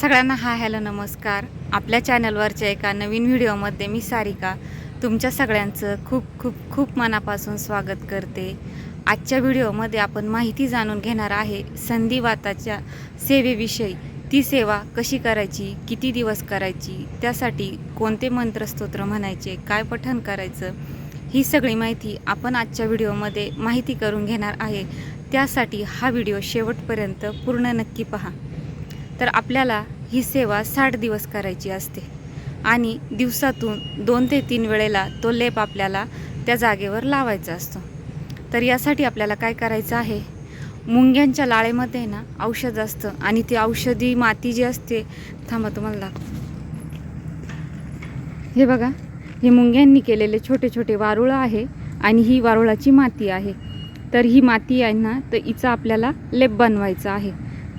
सगळ्यांना हा हॅलो नमस्कार. आपल्या चॅनलवरच्या एका नवीन व्हिडिओमध्ये मी सारिका. तुमच्या सगळ्यांचं खूप खूप खूप मनापासून स्वागत करते. आजच्या व्हिडिओमध्ये आपण माहिती जाणून घेणार आहे संधिवाताच्या सेवेविषयी. ती सेवा कशी करायची किती दिवस करायची त्यासाठी कोणते मंत्रस्तोत्र म्हणायचे काय पठण करायचं ही सगळी माहिती आपण आजच्या व्हिडिओमध्ये माहिती करून घेणार आहे. त्यासाठी हा व्हिडिओ शेवटपर्यंत पूर्ण नक्की पहा. तर आपल्याला ही सेवा साठ दिवस करायची असते. आणि दिवसातून दोन ते तीन वेळेला तो लेप आपल्याला त्या जागेवर लावायचा असतो. तर यासाठी आपल्याला काय करायचं आहे? मुंग्यांच्या लाळेमध्ये ना औषध असतं आणि ती औषधी माती जी असते थांबा तुम्हाला दाखव हे बघा हे मुंग्यांनी केलेले छोटे छोटे वारुळं आहे आणि ही वारुळाची माती आहे. तर ही माती आहे ना तर हिचा आपल्याला लेप बनवायचा आहे.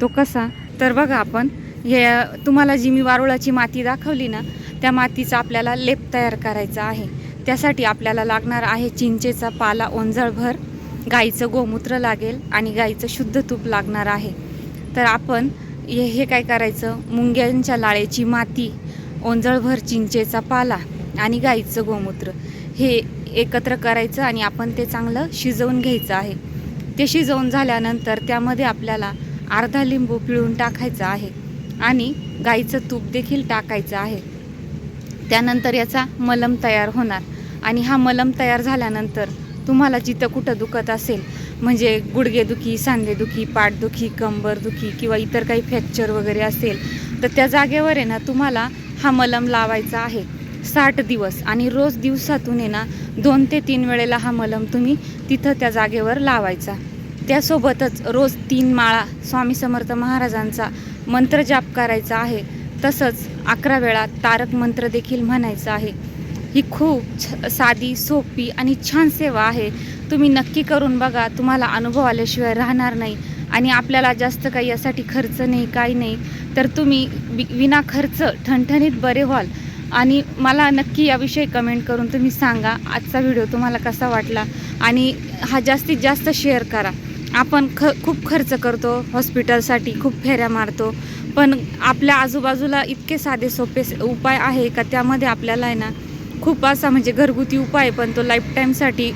तो कसा? तर बघा आपण हे तुम्हाला जी मी वारुळाची माती दाखवली ना त्या मातीचा आपल्याला लेप तयार करायचा आहे. त्यासाठी आपल्याला लागणार आहे चिंचेचा पाला ओंजळभर गाईचं गोमूत्र लागेल आणि गाईचं शुद्ध तूप लागणार आहे. तर आपण हे हे काय करायचं? मुंग्यांच्या लाळेची माती ओंजळभर चिंचेचा पाला आणि गाईचं गोमूत्र हे एकत्र करायचं आणि आपण ते चांगलं शिजवून घ्यायचं आहे. ते शिजवून झाल्यानंतर त्यामध्ये आपल्याला अर्धा लिंबू पिळून टाकायचा आहे आणि गाईचं तूप देखील टाकायचं आहे. त्यानंतर याचा मलम तयार होणार आणि हा मलम तयार झाल्यानंतर तुम्हाला जिथं कुठं दुखत असेल म्हणजे गुडघेदुखी सांधेदुखी पाठदुखी कंबरदुखी किंवा इतर काही फ्रॅक्चर वगैरे असेल तर त्या जागेवर आहे ना तुम्हाला हा मलम लावायचा आहे. साठ दिवस आणि रोज दिवसातून आहे ना दोन ते तीन वेळेला हा मलम तुम्ही तिथं त्या जागेवर लावायचा. त्यासोबतच रोज तीन माळा स्वामी समर्थ महाराजांचा मंत्र जाप करायचा आहे. तसंच अकरा वेळा तारक मंत्र देखील म्हणायचं आहे. ही खूप छ साधी सोपी आणि छान सेवा आहे. तुम्ही नक्की करून बघा तुम्हाला अनुभव आल्याशिवाय राहणार नाही आणि आपल्याला जास्त काही यासाठी खर्च नाही काही नाही. तर तुम्ही वि विना खर्च ठणठणीत बरे व्हाल. आणि मला नक्की याविषयी कमेंट करून तुम्ही सांगा आजचा व्हिडिओ तुम्हाला कसा वाटला? आणि हा जास्तीत जास्त शेअर करा. आपण ख खूप खर्च करतो हॉस्पिटलसाठी खूप फेऱ्या मारतो. पण आपल्या आजूबाजूला इतके साधे सोपे स- उपाय आहे का त्यामध्ये आपल्याला आहे ना खूप असा म्हणजे घरगुती उपाय पण तो लाईफ टाईमसाठी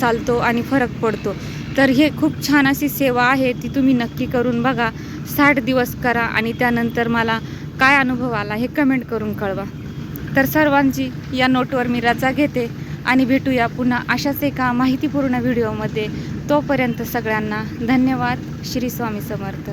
चालतो आणि फरक पडतो. तर हे खूप छान अशी सेवा आहे ती तुम्ही नक्की करून बघा. साठ दिवस करा आणि त्यानंतर मला काय अनुभव आला हे कमेंट करून कळवा. तर सर्वांची या नोटवर मी रजा घेते. आणि भेटूया पुन्हा अशाच एका माहितीपूर्ण व्हिडिओमध्ये. तोपर्यंत सगळ्यांना धन्यवाद. श्री स्वामी समर्थ.